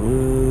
Ooh.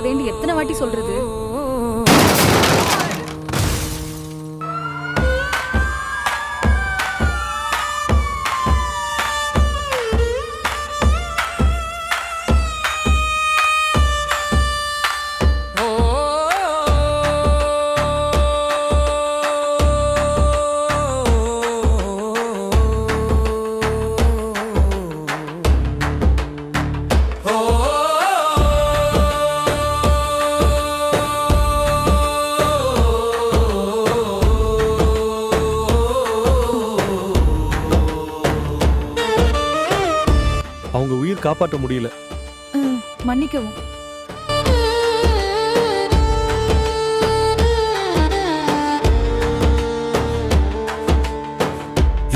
வேண்டி எத்தனை வாட்டி சொல்றது? காப்பாற்ற முடியல. மன்னிக்கவும்.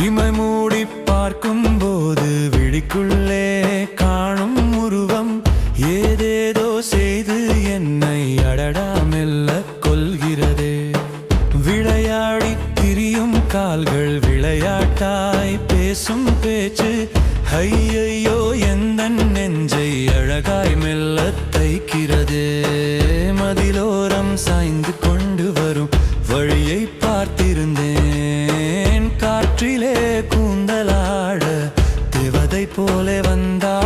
இமை மூடி பார்க்கும் போது விழிக்குள்ளே காணும் உருவம் ஏதேதோ செய்து என்னை அடடா மெல்ல கொள்கிறதே விளையாடி திரியும் கால்கள் விளையாட்டாய் பேசும் பேச்சு ஐயையோ எந்த நெஞ்சை அழகாய் மெல்ல தைக்கிறதே? மதிலோரம் சாய்ந்து கொண்டு வரும் வழியை பார்த்திருந்தேன். காற்றிலே கூந்தலாட தேவதை போலே வந்தாள்